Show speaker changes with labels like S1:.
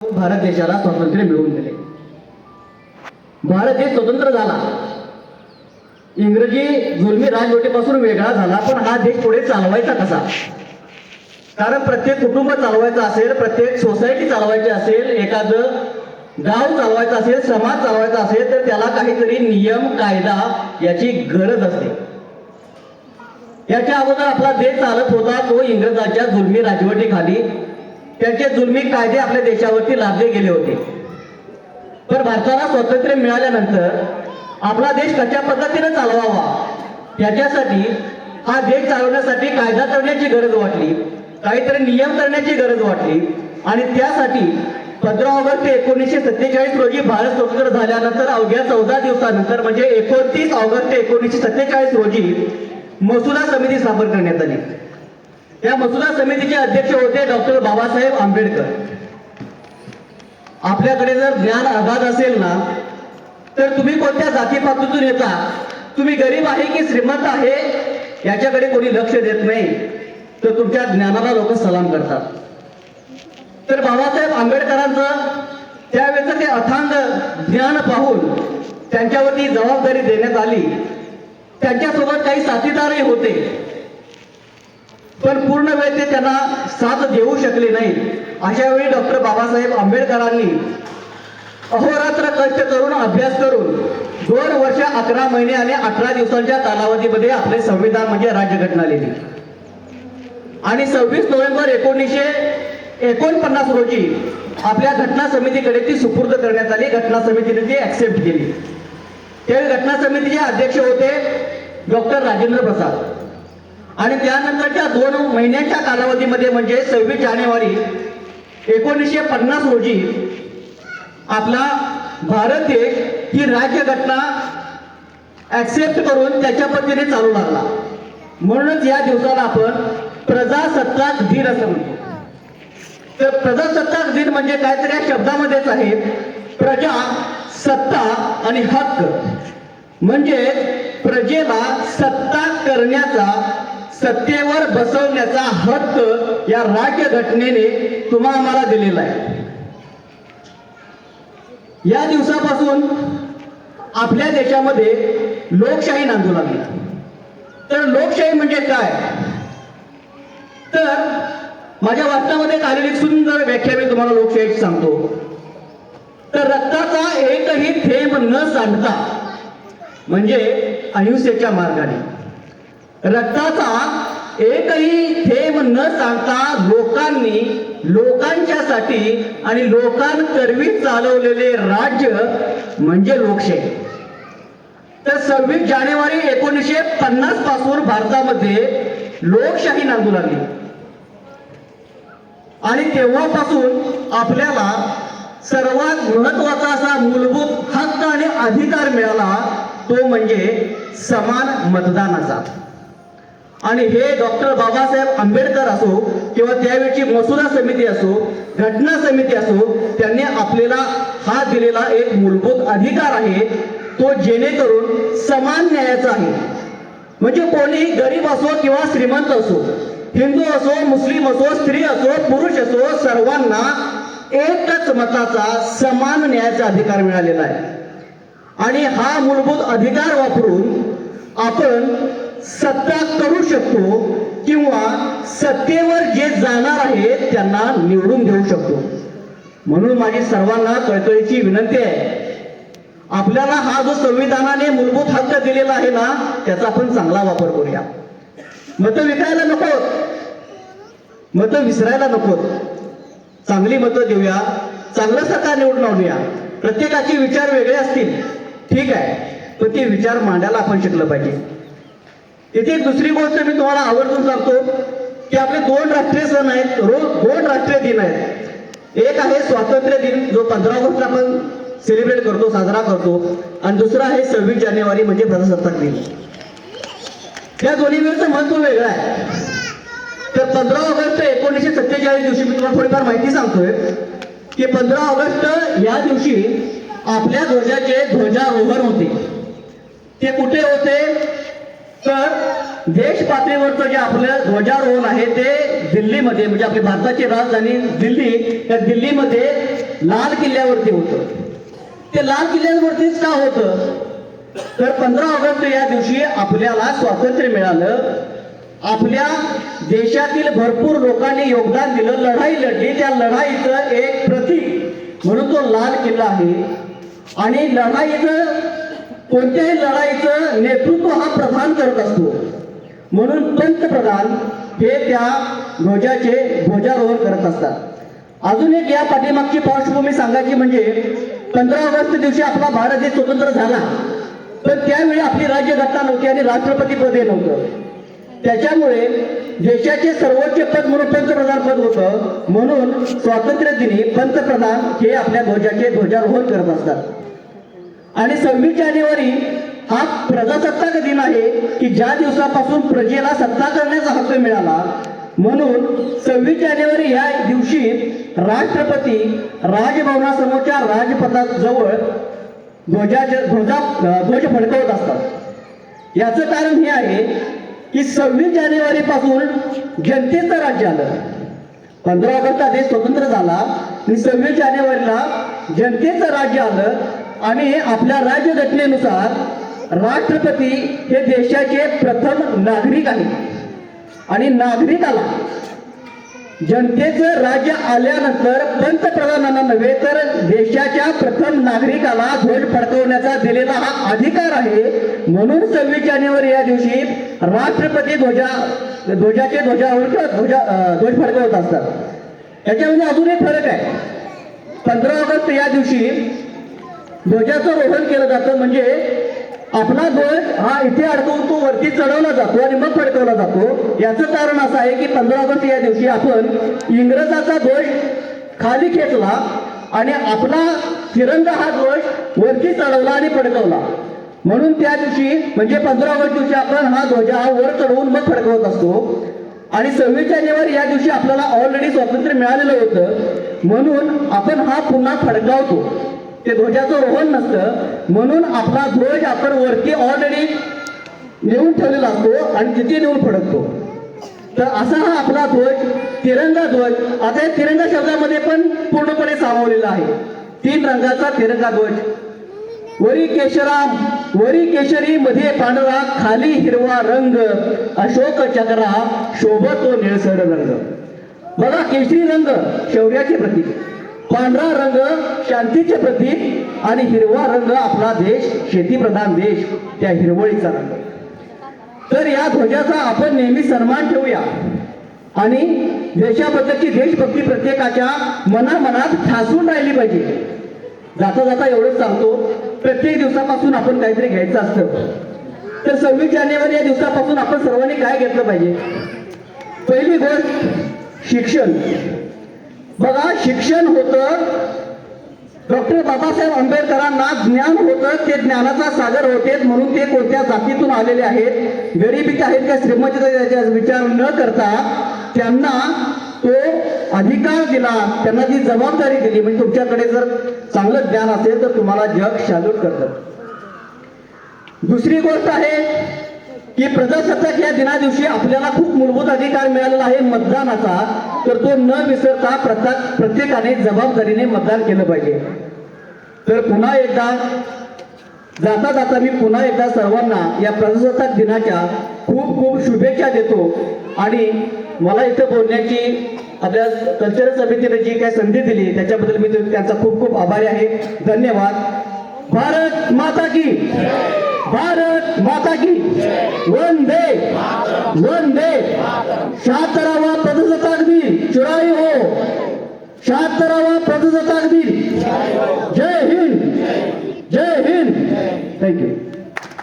S1: भारत देशाला स्वातंत्र्य मिळवून दिले. भारत देश स्वतंत्र झाला. इंग्रजी जुलमी राजवटीपासून वेगळा झाला पण हा देश पुढे चालवायचा कसा? कारण प्रत्येक कुटुंब चालवायचं असेल प्रत्येक सोसायटी चालवायची असेल एखादं गाव चालवायचं असेल समाज चालवायचा असेल तर त्याला काहीतरी नियम कायदा याची गरज असते. याच्या अगोदर आपला देश चालत होता तो इंग्रजांच्या जुलमी राजवटीखाली त्यांचे जुलमी कायदे आपल्या देशावरती लादले गेले होते. तर भारताला स्वातंत्र्य मिळाल्यानंतर आपला देश कशा पद्धतीने चालवावा? याच्यासाठी हा देश चालवण्यासाठी कायदा करण्याची गरज वाटली काहीतरी नियम करण्याची गरज वाटली आणि त्यासाठी पंधरा ऑगस्ट एकोणीसशे सत्तेचाळीस रोजी भारत स्वतंत्र झाल्यानंतर अवघ्या चौदा दिवसानंतर म्हणजे एकोणतीस ऑगस्ट एकोणीसशे सत्तेचाळीस रोजी मसुदा समिती स्थापन करण्यात आली. या मसुदा समितीचे अध्यक्ष होते डॉक्टर बाबासाहेब आंबेडकर. आपल्याकडे जर ज्ञान अगाध असेल ना तर तुम्ही कोणत्या जातीपातीतून येता? तुम्ही गरीब आहे की श्रीमंत आहे? याच्याकडे कोणी लक्ष देत नाही. तर तुमच्या ज्ञानाला लोक सलाम करतात. तर बाबासाहेब आंबेडकरांचं त्यावेळेचं ते अथांग ज्ञान पाहून त्यांच्यावरती जबाबदारी देण्यात आली. त्यांच्यासोबत काही साथीदारही होते. पण पूर्ण वेळ ते त्यांना साथ देऊ शकले नाही. अशा वेळी डॉक्टर बाबासाहेब आंबेडकरांनी अहोरात्र कष्ट करून अभ्यास करून दोन वर्ष अकरा महिने आणि अठरा दिवसांच्या कालावधीमध्ये आपले संविधान म्हणजे राज्यघटना लिहिली. आणि सव्वीस नोव्हेंबर एकोणीसशे एकोणपन्नास रोजी आपल्या घटना समितीकडे ती सुपूर्द करण्यात आली. घटना समितीने ती ऍक्सेप्ट केली. त्यावेळी घटना समितीचे अध्यक्ष होते डॉक्टर राजेंद्र प्रसाद. आणि त्यानंतरच्या दोन महिन्यांच्या कालावधीमध्ये म्हणजे सव्वीस जानेवारी एकोणीसशे पन्नास रोजी आपला भारत देश ही राज्यघटना ऍक्सेप्ट करून त्याच्या पद्धतीने चालू लागला. म्हणूनच या दिवसाला आपण प्रजासत्ताक दिन असं म्हणतो. तर प्रजासत्ताक दिन म्हणजे काहीतरी या शब्दामध्येच आहे प्रजा सत्ता आणि हक्क. म्हणजे प्रजेला सत्ता करण्याचा सत्तेवर बसवण्याचा हक्क या राज्यघटनेने तुम्हा आम्हाला दिलेला आहे. या दिवसापासून आपल्या देशामध्ये लोकशाही नांदू लागली. तर लोकशाही म्हणजे काय? तर माझ्या वाचनामध्ये आलेली सुंदर व्याख्या मी तुम्हाला लोकशाही सांगतो. तर रक्ताचा एकही थेंब न सांडता म्हणजे अहिंसेच्या मार्गाने. रक्ताचा एकही थेंब न सांगता लोकांनी लोकांच्यासाठी आणि लोकांकरवी चालवलेले राज्य म्हणजे लोकशाही. तर सव्वीस जानेवारी एकोणीसशे पन्नासपासून भारतामध्ये लोकशाही नांदू लागली आणि तेव्हापासून आपल्याला सर्वात महत्त्वाचा असा मूलभूत हक्क आणि अधिकार मिळाला तो म्हणजे समान मतदानाचा. आणि हे डॉक्टर बाबासाहेब आंबेडकर असो किंवा त्यावेळची मसुदा समिती असो घटना समिती असो त्यांनी आपल्याला हा दिलेला एक मूलभूत अधिकार आहे तो जेणेकरून समान न्यायाचा आहे. म्हणजे कोणीही गरीब असो किंवा श्रीमंत असो हिंदू असो मुस्लिम असो स्त्री असो पुरुष असो सर्वांना एकच मताचा समान न्यायाचा अधिकार मिळालेला आहे. आणि हा मूलभूत अधिकार वापरून आपण सत्ता करू शकतो किंवा सत्तेवर जे जाणार आहेत त्यांना निवडून देऊ शकतो. म्हणून माझी सर्वांना कळकळीची विनंती आहे. आपल्याला हा जो संविधानाने मूलभूत हक्क दिलेला आहे ना त्याचा आपण चांगला वापर करूया. मतं विकायला नको. मतं विसरायला नको. चांगली मतं देऊया. चांगलं सरकार निवडून आणूया. प्रत्येकाचे विचार वेगळे असतील. ठीक आहे. पण ते विचार मांडायला आपण शिकलं पाहिजे. इथे दुसरी गोष्ट मी तुम्हाला आवर्जून सांगतो की आपले दोन राष्ट्रीय सण आहेत रोज दोन राष्ट्रीय दिन आहेत. एक आहे स्वातंत्र्य दिन जो पंधरा ऑगस्ट आपण सेलिब्रेट करतो साजरा करतो आणि दुसरा आहे सव्वीस जानेवारी म्हणजे प्रजासत्ताक दिन. या दोन्ही वेळचं महत्त्व वेगळं आहे. तर पंधरा ऑगस्ट एकोणीसशे सत्तेचाळीस दिवशी मी तुम्हाला थोडीफार माहिती सांगतोय की पंधरा ऑगस्ट या दिवशी आपल्या ध्वजाचे ध्वजारोहण होते. ते कुठे होते? तर देश पातळीवरचं जे आपलं ध्वजारोहण आहे ते दिल्लीमध्ये म्हणजे आपली भारताची राजधानी दिल्ली या दिल्लीमध्ये लाल किल्ल्यावरती होतं. ते लाल किल्ल्यावरतीच का होतं? तर पंधरा ऑगस्ट या दिवशी आपल्याला स्वातंत्र्य मिळालं. आपल्या देशातील भरपूर लोकांनी योगदान दिलं. लढाई लढली. त्या लढाईचं एक प्रतीक म्हणून तो लाल किल्ला आहे. आणि लढाईचं कोणत्याही लढाईचं नेतृत्व हा प्रधान करत असतो. म्हणून पंतप्रधान हे त्या ध्वजाचे ध्वजारोहण करत असतात. अजून एक या पाठीमागची पार्श्वभूमी सांगायची म्हणजे पंधरा ऑगस्ट दिवशी आपला भारत देश स्वतंत्र झाला. पण त्यावेळी आपली राज्यघटना नव्हती आणि राष्ट्रपती पद हे नव्हतं. त्याच्यामुळे देशाचे सर्वोच्च पद म्हणून पंतप्रधान पद होतं. म्हणून स्वातंत्र्य दिनी पंतप्रधान हे आपल्या ध्वजाचे ध्वजारोहण करत असतात. आणि सव्वीस जानेवारी हा प्रजासत्ताक दिन आहे की ज्या दिवसापासून प्रजेला सत्ता करण्याचा हक्क मिळाला म्हणून सव्वीस जानेवारी या दिवशी राष्ट्रपती राजभवनासमोरच्या राजपथाजवळ ध्वजाचे ध्वजा ध्वज फडकवत असतात. याचं कारण हे आहे की सव्वीस जानेवारी पासून जनतेचं राज्य आलं. पंधरा ऑगस्ट हा देश स्वतंत्र झाला आणि सव्वीस जानेवारीला जनतेचं राज्य आलं. आणि आपल्या राज्यघटनेनुसार राष्ट्रपती हे देशाचे प्रथम नागरिक आहेत. आणि नागरिकाला जनतेचं राज्य आल्यानंतर पंतप्रधानांना नव्हे तर देशाच्या प्रथम नागरिकाला ध्वज फडकवण्याचा दिलेला हा अधिकार आहे. म्हणून सव्वीस जानेवारी या दिवशी राष्ट्रपती ध्वजा ध्वजाचे ध्वजावर ध्वजा ध्वज फडकवत असतात. त्याच्यामध्ये अजून एक फरक आहे. पंधरा ऑगस्ट या दिवशी ध्वजाचं रोहन केलं जातं. म्हणजे आपला ध्वज हा इथे अडकवून तो वरती चढवला जातो आणि मग फडकवला जातो. याचं कारण असं आहे की पंधरा ऑगस्ट या दिवशी आपण इंग्रजाचा ध्वज खाली खेचला आणि आपला तिरंगा हा ध्वज वरती चढवला आणि फडकवला. म्हणून त्या दिवशी म्हणजे पंधरा ऑगस्ट दिवशी आपण हा ध्वज हा वर चढवून मग फडकवत असतो. आणि सव्वीस जानेवारी या दिवशी आपल्याला ऑलरेडी स्वातंत्र्य मिळालेलं होतं. म्हणून आपण हा पुन्हा फडकावतो. ते ध्वजाचं रोहन नसतं. म्हणून आपला ध्वज आपण वरती ऑलरेडी नेऊन ठेवलेला असतो आणि तिथे नेऊन फडकतो. तर असा हा आपला ध्वज तिरंगा ध्वज. आता या तिरंगा शब्दामध्ये पण पूर्णपणे सामावलेला आहे. तीन रंगाचा तिरंगा ध्वज. वरी केशराम वरी केशरी मध्ये पांढरा खाली हिरवा रंग. अशोक चक्रा शोभतो निळसर रंग. बघा केशरी रंग शौर्याचे प्रतीक. पांढरा रंग शांतीचे प्रतीक आणि हिरवा रंग आपला देश शेतीप्रधान देश त्या हिरवळीचा रंग. तर या ध्वजाचा आपण नेहमी सन्मान ठेवूया. आणि देशाबद्दलची देशभक्ती प्रत्येकाच्या मनामनात ठासून राहिली पाहिजे. जाता जाता एवढंच सांगतो प्रत्येक दिवसापासून आपण काहीतरी घ्यायचं असतं. तर सव्वीस जानेवारी या दिवसापासून आपण सर्वांनी काय घेतलं पाहिजे? पहिली गोष्ट शिक्षण. बघा शिक्षण होतं. डॉक्टर बाबासाहेब आंबेडकरांना ज्ञान होतं. ते ज्ञानाचा सागर होते. म्हणून ते कोणत्या जातीतून आलेले आहेत? गरिबीचे आहेत का? श्रीमंतीचा विचार न करता त्यांना तो अधिकार दिला. त्यांना ती जबाबदारी दिली. म्हणजे तुमच्याकडे जर चांगलं ज्ञान असेल तर तुम्हाला जग शालूट करत. दुसरी गोष्ट आहे की प्रजासत्ताक या दिना दिवशी आपल्याला खूप मूलभूत अधिकार मिळालेला आहे. मतदानाचा. तर तो न विसरता प्रत्येक प्रत्येकाने जबाबदारीने मतदान केलं पाहिजे. तर पुन्हा एकदा जाता जाता मी पुन्हा एकदा सर्वांना या प्रजासत्ताक दिनाच्या खूप खूप शुभेच्छा देतो. आणि मला इथं बोलण्याची आपल्या कल्चरल समितीने जी काही संधी दिली त्याच्याबद्दल मी त्यांचा खूप खूप आभारी आहे. धन्यवाद. भारत माता की भारत माता की वंदे वंदे. शहात्तरावा प्रजासत्ताक दिन चुराई हो. शहात्तरावा प्रजासत्ताक दिन. जय हिंद जय हिंद. Thank you